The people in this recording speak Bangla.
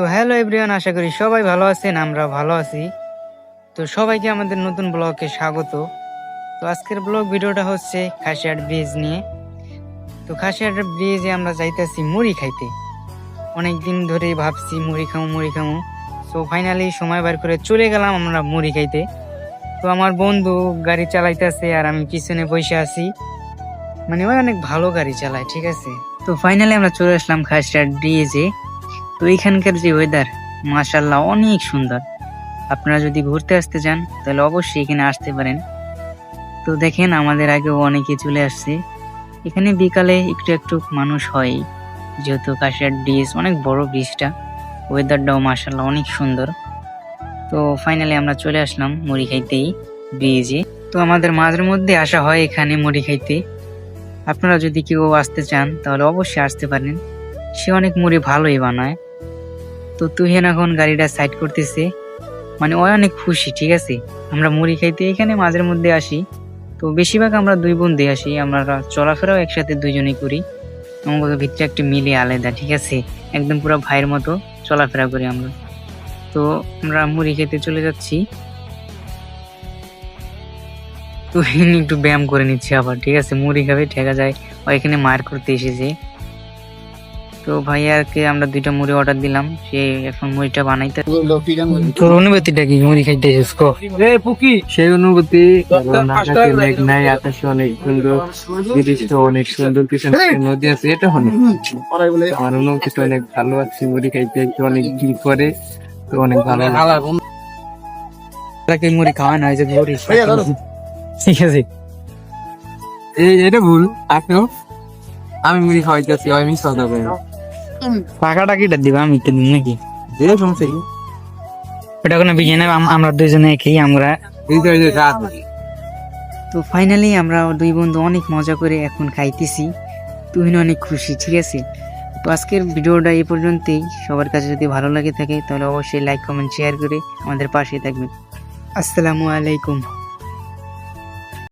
তো হ্যালো এভরিওয়ান আশা করি সবাই ভালো আছেন আমরা ভালো আছি। তো সবাইকে আমাদের নতুন ব্লগে স্বাগত। তো আজকের ব্লগ ভিডিওটা হচ্ছে খাসিয়াট ব্রিজ নিয়ে। তো খাসিয়াট ব্রিজে আমরা যাইতেছি মুড়ি খাইতে। অনেক দিন ধরে ভাবছি মুড়ি খামো মুড়ি খামো। সো ফাইনালি সময় বার করে চলে গেলাম আমরা মুড়ি খাইতে। তো আমার বন্ধু গাড়ি চালাইতেছে আর আমি পিছনে বসে আছি। মানে ওই অনেক ভালো গাড়ি চালায়, ঠিক আছে? তো ফাইনালি আমরা চলে আসলাম খাসিয়াট ব্রিজে তো এখানকার যে ওয়েদার মাশাল্লাহ অনেক সুন্দর। আপনারা যদি ঘুরতে আসতে চান, তাহলে অবশ্যই এখানে আসতে পারেন। তো দেখেন, আমাদের আগেও অনেকে চলে আসছে। এখানে বিকালে একটু একটু মানুষ হয়। যেহেতু কাশিয়ার ব্রিজ অনেক বড় ব্রিজটা ওয়েদারটাও মাশাল্লাহ অনেক সুন্দর। তো ফাইনালি আমরা চলে আসলাম মুড়ি খাইতেই ব্রিজে তো আমাদের মাঝের মধ্যে আসা হয় এখানে মুড়ি খাইতে। আপনারা যদি কেউ আসতে চান, তাহলে অবশ্যই আসতে পারেন। সে অনেক মুড়ি ভালোই বানায়। তো তুহিন এখন গাড়িটা সাইড করতেছে। মানে ও অনেক খুশি, ঠিক আছে? আমরা মুড়ি খাইতে এখানে মাঝের মধ্যে আসি। তো বেশিরভাগ আমরা দুই বন্ধু আসি, আমরা চলাফেরাও একসাথে দুইজনেই করি। আমাদের ভিতরে একটা মিলে আলাদা, ঠিক আছে? একদম পুরো ভাইয়ের মতো চলাফেরা করি আমরা। তো আমরা মুড়ি খেতে চলে যাচ্ছি। তুহিন একটু ব্যায়াম করে নিচ্ছি আবার, ঠিক আছে? মুড়ি খাবে, ঠেকা যায়। এখানে মার করতে এসেছে। তো ভাইয়াকে আমরা দুইটা মুড়ি অর্ডার দিলাম। সে এখন মুড়িটা বানাইতে তোর অনুভূতিটা কি? মুড়ি খাইতে এসেছিস কো? সেই অনুভূতি কারণ মেঘ নাই আকাশে অনেক সুন্দর দৃশ্য অনেক সুন্দর পিছনে নদী আছে এটা অনেক আমার অনুভূতিটা অনেক ভালো আছে মুড়ি খাইতে অনেক দিন পরে তো অনেক ভালো লাগে। তাকে মুড়ি খাওয়া না যে মুড়ি ঠিক আছে। এই এটা ভুল। আপনিও? আমি মুড়ি খাওয়াইতেছি আমি সদা টাকাটা কিটা দিবা আমি তো দিন নাকি? যে সমস্যা কি? ওটা কোনো বিয়ে না আমরা দুইজনে একই আমরা তো ফাইনালি আমরা দুই বন্ধু অনেক মজা করে এখন খাইতেছি। তুহিন অনেক খুশি ঠিক আছে? তো আজকের ভিডিওটা এই পর্যন্তই। সবার কাছে যদি ভালো লাগে থাকে তাহলে অবশ্যই লাইক কমেন্ট শেয়ার করে আমাদের পাশে থাকবেন। আসসালামু আলাইকুম।